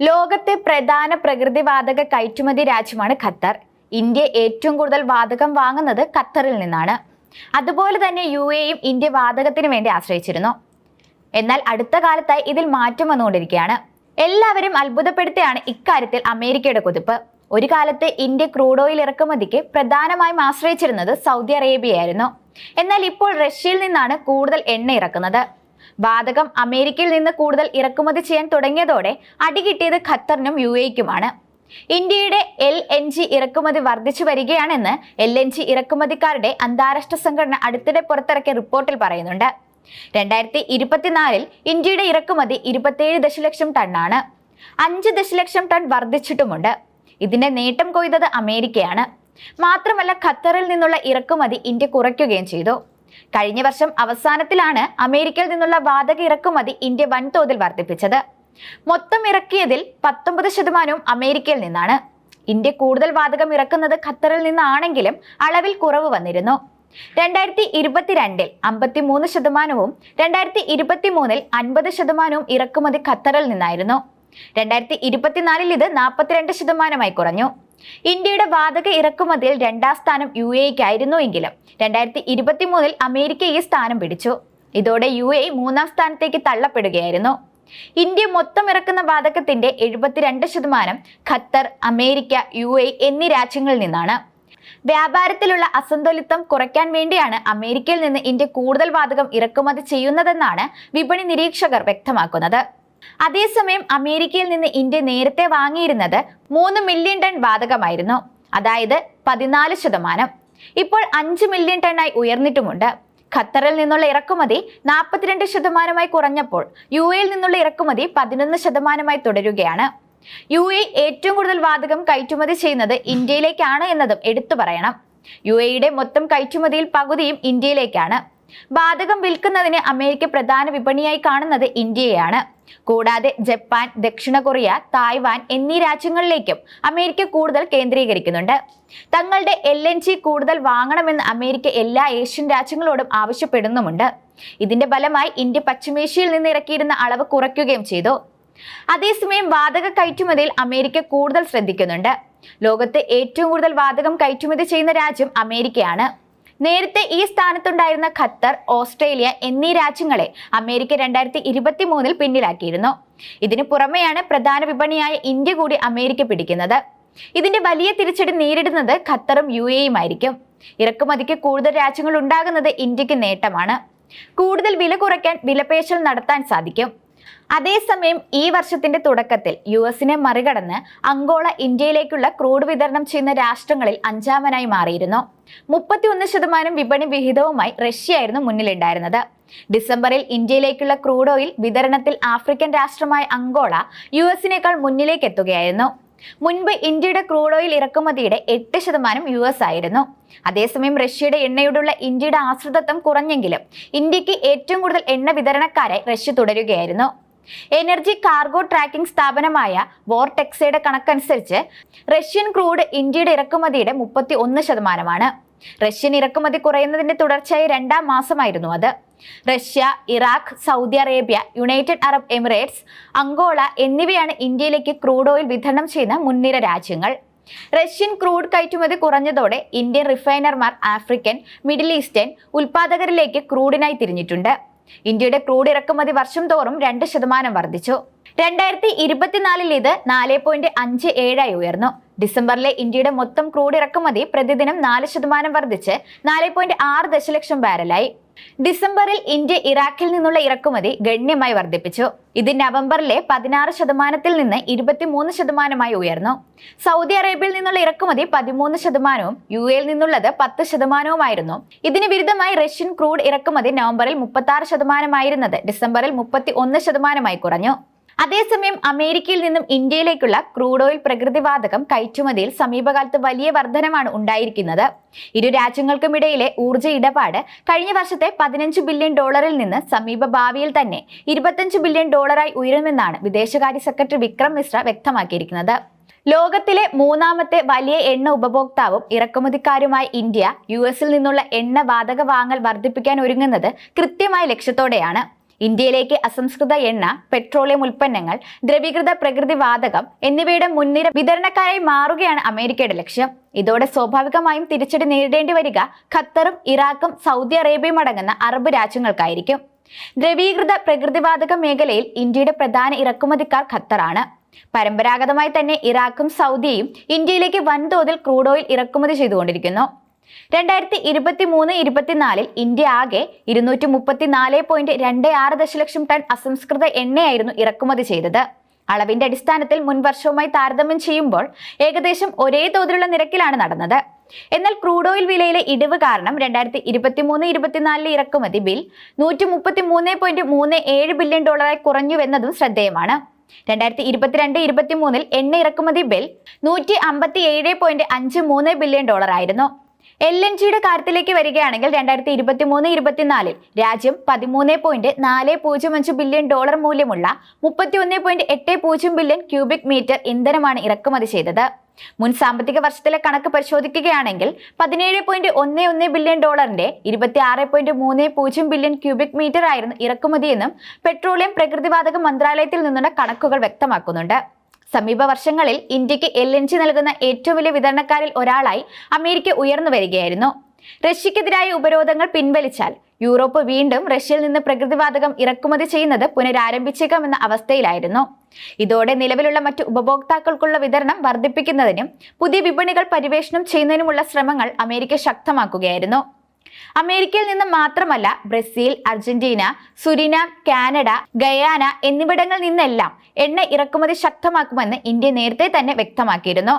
ലോകത്തെ പ്രധാന പ്രകൃതിവാതക കയറ്റുമതി രാജ്യമാണ് ഖത്തർ. ഇന്ത്യ ഏറ്റവും കൂടുതൽ വാതകം വാങ്ങുന്നത് ഖത്തറിൽ നിന്നാണ്. അതുപോലെ തന്നെ യു എയും ഇന്ത്യ വാതകത്തിന് വേണ്ടി ആശ്രയിച്ചിരുന്നു. എന്നാൽ അടുത്ത കാലത്തായി ഇതിൽ മാറ്റം വന്നുകൊണ്ടിരിക്കുകയാണ്. എല്ലാവരും അത്ഭുതപ്പെടുത്തിയാണ് ഇക്കാര്യത്തിൽ അമേരിക്കയുടെ കുതിപ്പ്. ഒരു കാലത്ത് ഇന്ത്യ ക്രൂഡ് ഓയിൽ ഇറക്കുമതിക്ക് പ്രധാനമായും ആശ്രയിച്ചിരുന്നത് സൗദി അറേബ്യയായിരുന്നു. എന്നാൽ ഇപ്പോൾ റഷ്യയിൽ നിന്നാണ് കൂടുതൽ എണ്ണ ഇറക്കുന്നത്. വാതകം അമേരിക്കയിൽ നിന്ന് കൂടുതൽ ഇറക്കുമതി ചെയ്യാൻ തുടങ്ങിയതോടെ അടികിട്ടിയത് ഖത്തറിനും യു എക്കുമാണ് ഇന്ത്യയുടെ എൽ എൻ ജി ഇറക്കുമതി വർദ്ധിച്ചു വരികയാണെന്ന് എൽ എൻ ജി ഇറക്കുമതിക്കാരുടെ അന്താരാഷ്ട്ര സംഘടന അടുത്തിടെ പുറത്തിറക്കിയ റിപ്പോർട്ടിൽ പറയുന്നുണ്ട്. രണ്ടായിരത്തി ഇരുപത്തിനാലിൽ ഇന്ത്യയുടെ ഇറക്കുമതി ഇരുപത്തിയേഴ് ദശലക്ഷം ടണ്ണാണ്. അഞ്ച് ദശലക്ഷം ടൺ വർദ്ധിച്ചിട്ടുമുണ്ട്. ഇതിന്റെ നേട്ടം കൊയ്തത് അമേരിക്കയാണ്. മാത്രമല്ല ഖത്തറിൽ നിന്നുള്ള ഇറക്കുമതി ഇന്ത്യ കുറയ്ക്കുകയും ചെയ്തു. കഴിഞ്ഞ വർഷം അവസാനത്തിലാണ് അമേരിക്കയിൽ നിന്നുള്ള വാതക ഇറക്കുമതി ഇന്ത്യ വൻതോതിൽ വർദ്ധിപ്പിച്ചത്. മൊത്തം ഇറക്കിയതിൽ പത്തൊമ്പത് ശതമാനവും അമേരിക്കയിൽ നിന്നാണ്. ഇന്ത്യ കൂടുതൽ വാതകം ഇറക്കുന്നത് ഖത്തറിൽ നിന്നാണെങ്കിലും അളവിൽ കുറവ് വന്നിരുന്നു. രണ്ടായിരത്തി ഇരുപത്തിരണ്ടിൽ അമ്പത്തി മൂന്ന് ശതമാനവും രണ്ടായിരത്തി ഇരുപത്തി മൂന്നിൽ അൻപത് ശതമാനവും ഇറക്കുമതി ഖത്തറിൽ നിന്നായിരുന്നു. രണ്ടായിരത്തി ഇരുപത്തിനാലിൽ ഇത് നാൽപ്പത്തിരണ്ട് ശതമാനമായി കുറഞ്ഞു. ഇന്ത്യയുടെ വാതക ഇറക്കുമതിയിൽ രണ്ടാം സ്ഥാനം യു എക്കായിരുന്നു എങ്കിലും രണ്ടായിരത്തി ഇരുപത്തി മൂന്നിൽ അമേരിക്ക ഈ സ്ഥാനം പിടിച്ചു. ഇതോടെ യു എ മൂന്നാം സ്ഥാനത്തേക്ക് തള്ളപ്പെടുകയായിരുന്നു. ഇന്ത്യ മൊത്തം ഇറക്കുന്ന വാതകത്തിന്റെ എഴുപത്തിരണ്ട് ശതമാനം ഖത്തർ അമേരിക്ക യു എ എന്നീ രാജ്യങ്ങളിൽ നിന്നാണ്. വ്യാപാരത്തിലുള്ള അസന്തുലിതം കുറയ്ക്കാൻ വേണ്ടിയാണ് അമേരിക്കയിൽ നിന്ന് ഇന്ത്യ കൂടുതൽ വാതകം ഇറക്കുമതി ചെയ്യുന്നതെന്നാണ് വിപണി നിരീക്ഷകർ വ്യക്തമാക്കുന്നത്. അതേസമയം അമേരിക്കയിൽ നിന്ന് ഇന്ത്യ നേരത്തെ വാങ്ങിയിരുന്നത് മൂന്ന് മില്യൺ ടൺ വാതകമായിരുന്നു. അതായത് പതിനാല് ശതമാനം. ഇപ്പോൾ അഞ്ച് മില്യൺ ടണ്ണായി ഉയർന്നിട്ടുമുണ്ട്. ഖത്തറിൽ നിന്നുള്ള ഇറക്കുമതി നാൽപ്പത്തിരണ്ട് ശതമാനമായി കുറഞ്ഞപ്പോൾ യു എയിൽ നിന്നുള്ള ഇറക്കുമതി പതിനൊന്ന് ശതമാനമായി തുടരുകയാണ്. യു എ ഏറ്റവും കൂടുതൽ വാതകം കയറ്റുമതി ചെയ്യുന്നത് ഇന്ത്യയിലേക്കാണ് എന്നതും എടുത്തു പറയണം. യു എയുടെ മൊത്തം കയറ്റുമതിയിൽ പകുതിയും ഇന്ത്യയിലേക്കാണ്. വാതകം വിൽക്കുന്നതിന് അമേരിക്ക പ്രധാന വിപണിയായി കാണുന്നത് ഇന്ത്യയാണ് കൂടാതെ ജപ്പാൻ ദക്ഷിണ കൊറിയ തായ്വാൻ എന്നീ രാജ്യങ്ങളിലേക്കും അമേരിക്ക കൂടുതൽ കേന്ദ്രീകരിക്കുന്നുണ്ട്. തങ്ങളുടെ എൽ എൻ ജി കൂടുതൽ വാങ്ങണമെന്ന് അമേരിക്ക എല്ലാ ഏഷ്യൻ രാജ്യങ്ങളോടും ആവശ്യപ്പെടുന്നുമുണ്ട്. ഇതിന്റെ ഫലമായി ഇന്ത്യ പശ്ചിമേഷ്യയിൽ നിന്ന് ഇറക്കിയിരുന്ന അളവ് കുറയ്ക്കുകയും ചെയ്തു. അതേസമയം വാതക കയറ്റുമതിയിൽ അമേരിക്ക കൂടുതൽ ശ്രദ്ധിക്കുന്നുണ്ട്. ലോകത്ത് ഏറ്റവും കൂടുതൽ വാതകം കയറ്റുമതി ചെയ്യുന്ന രാജ്യം അമേരിക്കയാണ്. നേരത്തെ ഈ സ്ഥാനത്തുണ്ടായിരുന്ന ഖത്തർ ഓസ്ട്രേലിയ എന്നീ രാജ്യങ്ങളെ അമേരിക്ക രണ്ടായിരത്തി ഇരുപത്തി മൂന്നിൽ പിന്നിലാക്കിയിരുന്നു. ഇതിനു പുറമെയാണ് പ്രധാന വിപണിയായ ഇന്ത്യ കൂടി അമേരിക്ക പിടിക്കുന്നത്. ഇതിന്റെ വലിയ തിരിച്ചടി നേരിടുന്നത് ഖത്തറും യു എയും ആയിരിക്കും ഇറക്കുമതിക്ക് കൂടുതൽ രാജ്യങ്ങൾ ഉണ്ടാകുന്നത് ഇന്ത്യയ്ക്ക് നേട്ടമാണ്. കൂടുതൽ വില കുറയ്ക്കാൻ വിലപേശൽ നടത്താൻ സാധിക്കും. അതേസമയം ഈ വർഷത്തിന്റെ തുടക്കത്തിൽ യു എസിനെ മറികടന്ന് അങ്കോള ഇന്ത്യയിലേക്കുള്ള ക്രൂഡ് വിതരണം ചെയ്യുന്ന രാഷ്ട്രങ്ങളിൽ അഞ്ചാമനായി മാറിയിരുന്നു. മുപ്പത്തിയൊന്ന് ശതമാനം വിപണി വിഹിതവുമായി റഷ്യയായിരുന്നു മുന്നിലുണ്ടായിരുന്നത്. ഡിസംബറിൽ ഇന്ത്യയിലേക്കുള്ള ക്രൂഡ് ഓയിൽ വിതരണത്തിൽ ആഫ്രിക്കൻ രാഷ്ട്രമായ അങ്കോള യു എസിനേക്കാൾ മുന്നിലേക്ക് എത്തുകയായിരുന്നു. മുൻപ് ഇന്ത്യയുടെ ക്രൂഡ് ഓയിൽ ഇറക്കുമതിയുടെ എട്ട് ശതമാനം യു എസ് ആയിരുന്നു. അതേസമയം റഷ്യയുടെ എണ്ണയോടുള്ള ഇന്ത്യയുടെ ആശ്രിതത്വം കുറഞ്ഞെങ്കിലും ഇന്ത്യയ്ക്ക് ഏറ്റവും കൂടുതൽ എണ്ണ വിതരണക്കാരായി റഷ്യ തുടരുകയായിരുന്നു. എനർജി കാർഗോ ട്രാക്കിംഗ് സ്ഥാപനമായ വോർടെക്സയുടെ കണക്കനുസരിച്ച് റഷ്യൻ ക്രൂഡ് ഇന്ത്യയുടെ ഇറക്കുമതിയുടെ മുപ്പത്തി ഒന്ന് ശതമാനമാണ്. റഷ്യൻ ഇറക്കുമതി കുറയുന്നതിന്റെ തുടർച്ചയായി രണ്ടാം മാസമായിരുന്നു അത്. Russia Iraq Saudi Arabia United Arab Emirates Angola എന്നിവയാണ് ഇന്ത്യയിലേക്ക് ക്രൂഡ് ഓയിൽ വിതരണം ചെയ്യുന്ന മുൻനിര രാജ്യങ്ങൾ. റഷ്യൻ ക്രൂഡ് കയറ്റുമതി കുറഞ്ഞതോടെ ഇന്ത്യൻ റിഫൈനർമാർ ആഫ്രിക്കൻ മിഡിൽ ഈസ്റ്റേൺ ഉൽപാദകരിലേക്ക് ക്രൂഡിനായി തിരിഞ്ഞിട്ടുണ്ട്. ഇന്ത്യയുടെ ക്രൂഡ് ഇറക്കുമതി വർഷം തോറും രണ്ട് ശതമാനം വർദ്ധിച്ചു. രണ്ടായിരത്തി ഇരുപത്തിനാലിൽ ഇത് നാല് പോയിന്റ് അഞ്ച് ഏഴായി ഉയർന്നു. ഡിസംബറിലെ ഇന്ത്യയുടെ മൊത്തം ക്രൂഡ് ഇറക്കുമതി പ്രതിദിനം നാല് ശതമാനം വർദ്ധിച്ച് നാല് പോയിന്റ് ആറ് ദശലക്ഷം ബാരലായി. ഡിസംബറിൽ ഇന്ത്യ ഇറാഖിൽ നിന്നുള്ള ഇറക്കുമതി ഗണ്യമായി വർദ്ധിപ്പിച്ചു. ഇത് നവംബറിലെ പതിനാറ് ശതമാനത്തിൽ നിന്ന് ഇരുപത്തിമൂന്ന് ശതമാനമായി ഉയർന്നു. സൗദി അറേബ്യയിൽ നിന്നുള്ള ഇറക്കുമതി പതിമൂന്ന് ശതമാനവും യു എയിൽ നിന്നുള്ളത് പത്ത് ശതമാനവുമായിരുന്നു. ഇതിന് വിരുദ്ധമായി റഷ്യൻ ക്രൂഡ് ഇറക്കുമതി നവംബറിൽ മുപ്പത്തി ആറ് ശതമാനമായിരുന്നത് ഡിസംബറിൽ മുപ്പത്തി ഒന്ന് ശതമാനമായി കുറഞ്ഞു. അതേസമയം അമേരിക്കയിൽ നിന്നും ഇന്ത്യയിലേക്കുള്ള ക്രൂഡ് ഓയിൽ പ്രകൃതിവാതകം കയറ്റുമതിയിൽ സമീപകാലത്ത് വലിയ വർധനമാണ് ഉണ്ടായിരിക്കുന്നത്. ഇരു രാജ്യങ്ങൾക്കുമിടയിലെ ഊർജ ഇടപാട് കഴിഞ്ഞ വർഷത്തെ പതിനഞ്ച് ബില്യൺ ഡോളറിൽ നിന്ന് സമീപ ഭാവിയിൽ തന്നെ ഇരുപത്തഞ്ച് ബില്യൺ ഡോളറായി ഉയരുമെന്നാണ് വിദേശകാര്യ സെക്രട്ടറി വിക്രം മിശ്ര വ്യക്തമാക്കിയിരിക്കുന്നത്. ലോകത്തിലെ മൂന്നാമത്തെ വലിയ എണ്ണ ഉപഭോക്താവും ഇറക്കുമതിക്കാരുമായ ഇന്ത്യ യു എസിൽ നിന്നുള്ള എണ്ണ വാതക വാങ്ങൽ വർദ്ധിപ്പിക്കാൻ ഒരുങ്ങുന്നത് കൃത്യമായ ലക്ഷ്യത്തോടെയാണ്. ഇന്ത്യയിലേക്ക് അസംസ്കൃത എണ്ണ പെട്രോളിയം ഉൽപ്പന്നങ്ങൾ ദ്രവീകൃത പ്രകൃതി വാതകം എന്നിവയുടെ മുൻനിര വിതരണക്കാരായി മാറുകയാണ് അമേരിക്കയുടെ ലക്ഷ്യം. ഇതോടെ സ്വാഭാവികമായും തിരിച്ചടി നേരിടേണ്ടി വരിക ഖത്തറും ഇറാഖും സൗദി അറേബ്യയും അടങ്ങുന്ന അറബ് രാജ്യങ്ങൾക്കായിരിക്കും. ദ്രവീകൃത പ്രകൃതിവാതക മേഖലയിൽ ഇന്ത്യയുടെ പ്രധാന ഇറക്കുമതിക്കാർ ഖത്തറാണ്. പരമ്പരാഗതമായി തന്നെ ഇറാഖും സൗദിയും ഇന്ത്യയിലേക്ക് വൻതോതിൽ ക്രൂഡ് ഓയിൽ ഇറക്കുമതി ചെയ്തുകൊണ്ടിരിക്കുന്നു. രണ്ടായിരത്തി ഇരുപത്തി മൂന്ന് ഇരുപത്തിനാലിൽ ഇന്ത്യ ആകെ ഇരുന്നൂറ്റി മുപ്പത്തിനാല് പോയിന്റ് രണ്ട് ആറ് ദശലക്ഷം ടൺ അസംസ്കൃത എണ്ണയായിരുന്നു ഇറക്കുമതി ചെയ്തത്. അളവിന്റെ അടിസ്ഥാനത്തിൽ മുൻ വർഷവുമായി താരതമ്യം ചെയ്യുമ്പോൾ ഏകദേശം ഒരേ തോതിലുള്ള നിരക്കിലാണ് നടന്നത്. എന്നാൽ ക്രൂഡ് ഓയിൽ വിലയിലെ ഇടിവ് കാരണം രണ്ടായിരത്തി ഇരുപത്തി മൂന്ന് ഇരുപത്തിനാലിലെ ഇറക്കുമതി ബിൽ നൂറ്റി മുപ്പത്തി മൂന്ന് പോയിന്റ് മൂന്ന് ഏഴ് ബില്യൺ ഡോളറായി കുറഞ്ഞുവെന്നതും ശ്രദ്ധേയമാണ്. രണ്ടായിരത്തി ഇരുപത്തിരണ്ട് ഇരുപത്തി മൂന്നിൽ എണ്ണ ഇറക്കുമതി ബിൽ നൂറ്റി അമ്പത്തി ഏഴ് പോയിന്റ് അഞ്ച് മൂന്ന് ബില്യൺ ഡോളർ ആയിരുന്നു എൽ എൻ ജിയുടെ കാര്യത്തിലേക്ക് വരികയാണെങ്കിൽ രണ്ടായിരത്തി ഇരുപത്തി മൂന്ന് ഇരുപത്തിനാലിൽ രാജ്യം പതിമൂന്ന് പോയിന്റ് നാല് പൂജ്യം അഞ്ച് ബില്യൺ ഡോളർ മൂല്യമുള്ള മുപ്പത്തി ഒന്ന് പോയിന്റ് എട്ട് പൂജ്യം ബില്യൺ ക്യൂബിക് മീറ്റർ ഇന്ധനമാണ് ഇറക്കുമതി ചെയ്തത്. മുൻ സാമ്പത്തിക വർഷത്തിലെ കണക്ക് പരിശോധിക്കുകയാണെങ്കിൽ പതിനേഴ് പോയിന്റ് ഒന്ന് ഒന്ന് ബില്യൺ ഡോളറിന്റെ ഇരുപത്തി ആറ് പോയിന്റ് മൂന്ന് പൂജ്യം ബില്യൺ ക്യൂബിക് മീറ്റർ ആയിരുന്നു ഇറക്കുമതിയെന്നും പെട്രോളിയം പ്രകൃതിവാതക മന്ത്രാലയത്തിൽ നിന്നുള്ള കണക്കുകൾ വ്യക്തമാക്കുന്നുണ്ട്. സമീപ വർഷങ്ങളിൽ ഇന്ത്യയ്ക്ക് എൽ എൻ ജി നൽകുന്ന ഏറ്റവും വലിയ വിതരണക്കാരിൽ ഒരാളായി അമേരിക്ക ഉയർന്നു വരികയായിരുന്നു. റഷ്യക്കെതിരായ ഉപരോധങ്ങൾ പിൻവലിച്ചാൽ യൂറോപ്പ് വീണ്ടും റഷ്യയിൽ നിന്ന് പ്രകൃതിവാതകം ഇറക്കുമതി ചെയ്യുന്നത് പുനരാരംഭിച്ചേക്കാമെന്ന അവസ്ഥയിലായിരുന്നു. ഇതോടെ നിലവിലുള്ള മറ്റ് ഉപഭോക്താക്കൾക്കുള്ള വിതരണം വർദ്ധിപ്പിക്കുന്നതിനും പുതിയ വിപണികൾ പരിവേഷണം ചെയ്യുന്നതിനുമുള്ള ശ്രമങ്ങൾ അമേരിക്ക ശക്തമാക്കുകയായിരുന്നു. അമേരിക്കയിൽ നിന്ന് മാത്രമല്ല Brazil Argentina Suriname Canada Guyana എന്നിവിടങ്ങളിൽ നിന്നെല്ലാം എണ്ണ ഇറക്കുമതി ശക്തമാക്കുമെന്ന് ഇന്ത്യ നേരത്തെ തന്നെ വ്യക്തമാക്കിയിരുന്നു.